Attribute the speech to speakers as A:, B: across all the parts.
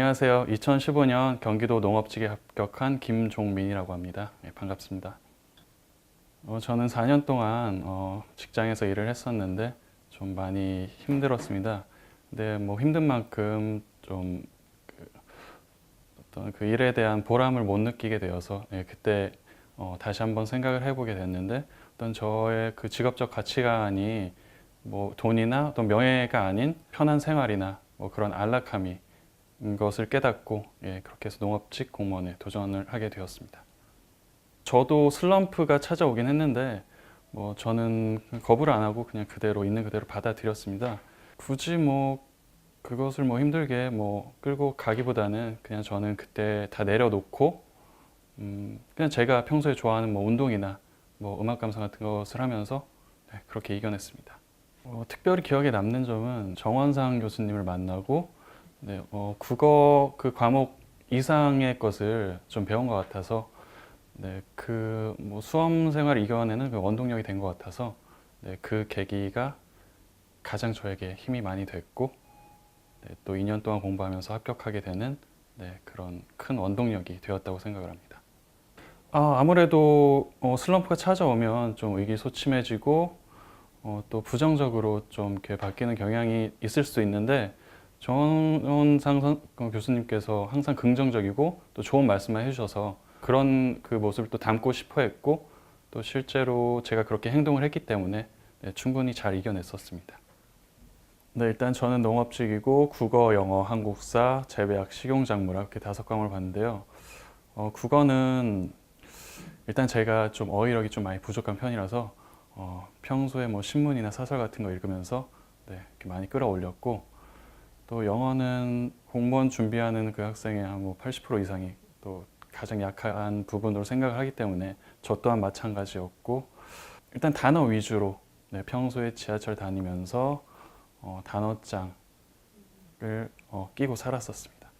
A: 안녕하세요. 2015년 경기도 농업직에 합격한 김종민이라고 합니다. 네, 반갑습니다. 어, 저는 4년 동안 어, 직장에서 일을 했었는데 좀 많이 힘들었습니다. 근데 뭐 힘든 만큼 좀 그, 어떤 그 일에 대한 보람을 못 느끼게 되어서 예, 그때 어, 다시 한번 생각을 해보게 됐는데 어떤 저의 그 직업적 가치관이 뭐 돈이나 어떤 명예가 아닌 편한 생활이나 뭐 그런 안락함이 인 것을 깨닫고 예, 그렇게 해서 농업직 공무원에 도전을 하게 되었습니다. 저도 슬럼프가 찾아오긴 했는데 뭐 저는 거부를 안 하고 그냥 그대로 있는 그대로 받아들였습니다. 굳이 뭐 그것을 뭐 힘들게 뭐 끌고 가기보다는 그냥 저는 그때 다 내려놓고 음, 그냥 제가 평소에 좋아하는 뭐 운동이나 뭐 음악 감상 같은 것을 하면서 네, 그렇게 이겨냈습니다. 어, 특별히 기억에 남는 점은 정원상 교수님을 만나고 네, 어, 국어 그 과목 이상의 것을 좀 배운 것 같아서 네, 그 뭐 수험 생활을 이겨내는 그 원동력이 된 것 같아서 네, 그 계기가 가장 저에게 힘이 많이 됐고 네, 또 2년 동안 공부하면서 합격하게 되는 네, 그런 큰 원동력이 되었다고 생각을 합니다. 아, 아무래도 어, 슬럼프가 찾아오면 좀 의기소침해지고 어, 또 부정적으로 좀 이렇게 바뀌는 경향이 있을 수 있는데 정원상 선- 어, 교수님께서 항상 긍정적이고 또 좋은 말씀만 해주셔서 그런 그 모습을 또 담고 싶어 했고 또 실제로 제가 그렇게 행동을 했기 때문에 네, 충분히 잘 이겨냈었습니다. 네, 일단 저는 농업직이고 국어, 영어, 한국사, 재배학, 식용작물학 이렇게 다섯 과목을 봤는데요. 어, 국어는 일단 제가 좀 어휘력이 좀 많이 부족한 편이라서 어, 평소에 뭐 신문이나 사설 같은 거 읽으면서 네, 이렇게 많이 끌어올렸고 또 영어는 공무원 준비하는 그 학생의 한 뭐 80% 이상이 또 가장 약한 부분으로 생각을 하기 때문에 저 또한 마찬가지였고 일단 단어 위주로 네, 평소에 지하철 다니면서 어, 단어장을 어, 끼고 살았었습니다.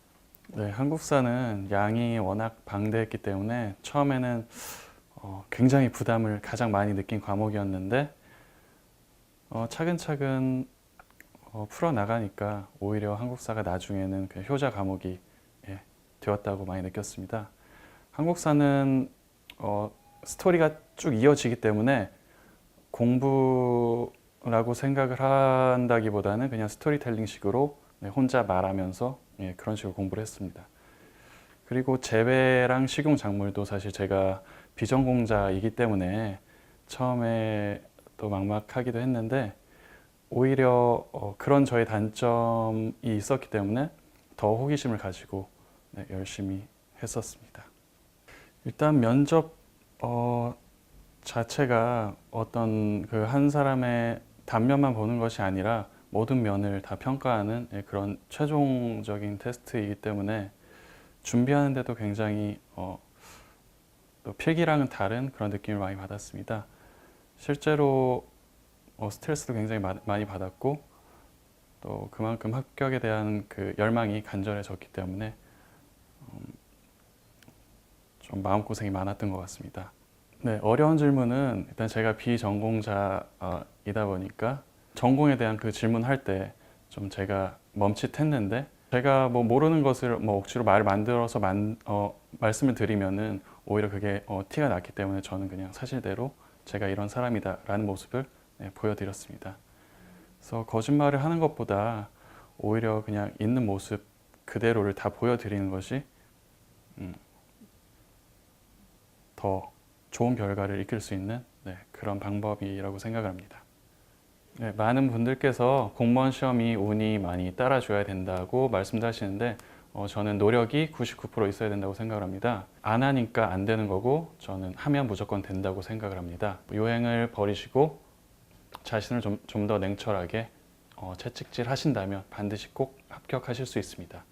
A: 네, 한국사는 양이 워낙 방대했기 때문에 처음에는 어, 굉장히 부담을 가장 많이 느낀 과목이었는데 어, 차근차근 어, 풀어 나가니까 오히려 한국사가 나중에는 그 효자 과목이 예, 되었다고 많이 느꼈습니다. 한국사는 어, 스토리가 쭉 이어지기 때문에 공부라고 생각을 한다기보다는 그냥 스토리텔링식으로 네, 혼자 말하면서 예, 그런 식으로 공부를 했습니다. 그리고 재배랑 식용 작물도 사실 제가 비전공자이기 때문에 처음에 또 막막하기도 했는데 오히려 어, 그런 저의 단점이 있었기 때문에 더 호기심을 가지고 네, 열심히 했었습니다. 일단 면접 어, 자체가 어떤 그 한 사람의 단면만 보는 것이 아니라 모든 면을 다 평가하는 예, 그런 최종적인 테스트이기 때문에 준비하는데도 굉장히 어, 또 필기랑은 다른 그런 느낌을 많이 받았습니다. 실제로 어, 스트레스도 굉장히 마- 많이 받았고 또 그만큼 합격에 대한 그 열망이 간절해졌기 때문에 음, 좀 마음고생이 많았던 것 같습니다. 네, 어려운 질문은 일단 제가 비전공자이다 보니까 전공에 대한 그 질문할 때 좀 제가 멈칫했는데 제가 뭐 모르는 것을 뭐 억지로 말을 만들어서 만, 어, 말씀을 드리면은 오히려 그게 어, 티가 났기 때문에 저는 그냥 사실대로 제가 이런 사람이다라는 모습을 네, 보여드렸습니다. 그래서 거짓말을 하는 것보다 오히려 그냥 있는 모습 그대로를 다 보여드리는 것이 음, 더 좋은 결과를 이끌 수 있는 네, 그런 방법이라고 생각을 합니다. 네, 많은 분들께서 공무원 시험이 운이 많이 따라줘야 된다고 말씀도 하시는데 어, 저는 노력이 99% 있어야 된다고 생각을 합니다. 안 하니까 안 되는 거고 저는 하면 무조건 된다고 생각을 합니다. 요행을 버리시고 자신을 좀좀더 냉철하게 어, 채찍질 하신다면 반드시 꼭 합격하실 수 있습니다.